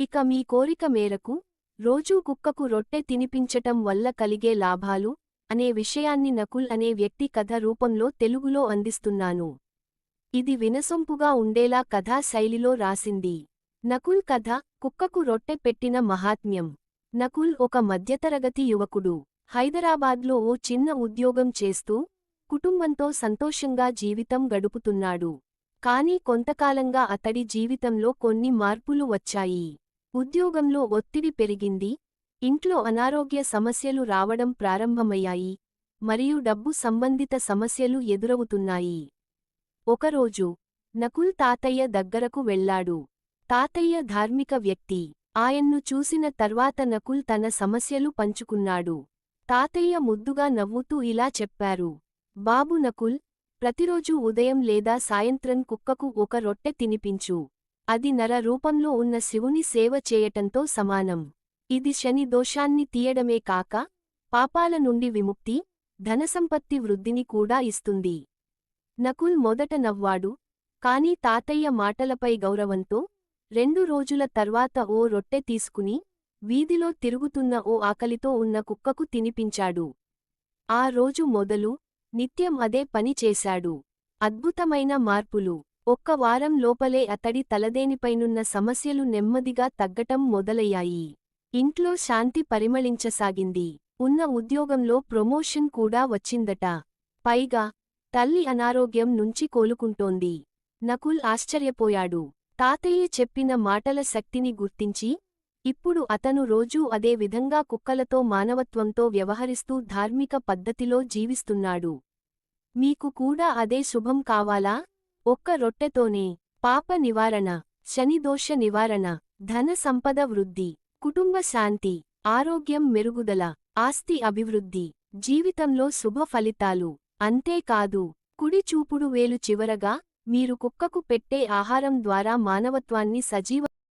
ఇక మీ కోరిక మేరకు రోజూ కుక్కకు రొట్టె తినిపించటం వల్ల కలిగే లాభాలు అనే విషయాన్ని నకుల్ అనే వ్యక్తి కథ రూపంలో తెలుగులో అందిస్తున్నాను. ఇది వినసొంపుగా ఉండేలా కథా శైలిలో రాసింది. నకుల్ కథ కుక్కకు రొట్టె పెట్టిన మహాత్మ్యం. నకుల్ ఒక మధ్యతరగతి యువకుడు. హైదరాబాద్లో ఓ చిన్న ఉద్యోగం చేస్తూ కుటుంబంతో సంతోషంగా జీవితం గడుపుతున్నాడు. కానీ కొంతకాలంగా అతడి జీవితంలో కొన్ని మార్పులు వచ్చాయి. ఉద్యోగంలో ఒత్తిడి పెరిగింది ఇంట్లో అనారోగ్య సమస్యలు రావడం ప్రారంభమయ్యాయి మరియు డబ్బు సంబంధిత సమస్యలు ఎదురవుతున్నాయి. ఒకరోజు నకుల్ తాతయ్య దగ్గరకు వెళ్ళాడు. తాతయ్య ధార్మిక వ్యక్తి. ఆయన్ను చూసిన తర్వాత నకుల్ తన సమస్యలు పంచుకున్నాడు. తాతయ్య ముద్దుగా నవ్వుతూ ఇలా చెప్పారు. బాబు నకుల్ ప్రతిరోజూ ఉదయం లేదా సాయంత్రం కుక్కకు ఒక రొట్టె తినిపించు. అది నర రూపంలో ఉన్న శివుని సేవ చేయటంతో సమానం. ఇది శని దోషాన్ని తీయడమే కాక పాపాల నుండి విముక్తి ధనసంపత్తి వృద్ధిని కూడా ఇస్తుంది. నకుల్ మొదట నవ్వాడు కాని తాతయ్య మాటలపై గౌరవంతో రెండు రోజుల తర్వాత ఓ రొట్టె తీసుకుని వీధిలో తిరుగుతున్న ఓ ఆకలితో ఉన్న కుక్కకు తినిపించాడు. ఆ రోజు మొదలు నిత్యం అదే పని చేశాడు. అద్భుతమైన మార్పులు. ఒక్క వారం లోపలే అతడి తలదేనిపైనున్న సమస్యలు నెమ్మదిగా తగ్గటం మొదలయ్యాయి. ఇంట్లో శాంతి పరిమళించసాగింది. ఉన్న ఉద్యోగంలో ప్రమోషన్ కూడా వచ్చిందట. పైగా తల్లి అనారోగ్యం నుంచి కోలుకుంటోంది. నకుల్ ఆశ్చర్యపోయాడు. తాతయ్య చెప్పిన మాటల శక్తిని గుర్తించి ఇప్పుడు అతను రోజూ అదే విధంగా కుక్కలతో మానవత్వంతో వ్యవహరిస్తూ ధార్మిక పద్ధతిలో జీవిస్తున్నాడు. మీకు కూడా అదే శుభం కావాలా? ఒక్క రొట్టెతోనే పాప నివారణ శనిదోష నివారణ ధన సంపద వృద్ధి కుటుంబ శాంతి ఆరోగ్యం మెరుగుదల ఆస్తి అభివృద్ధి జీవితంలో శుభ ఫలితాలు. అంతేకాదు కుడి చూపుడు వేలు చివరగా మీరు కుక్కకు పెట్టే ఆహారం ద్వారా మానవత్వాన్ని సజీవ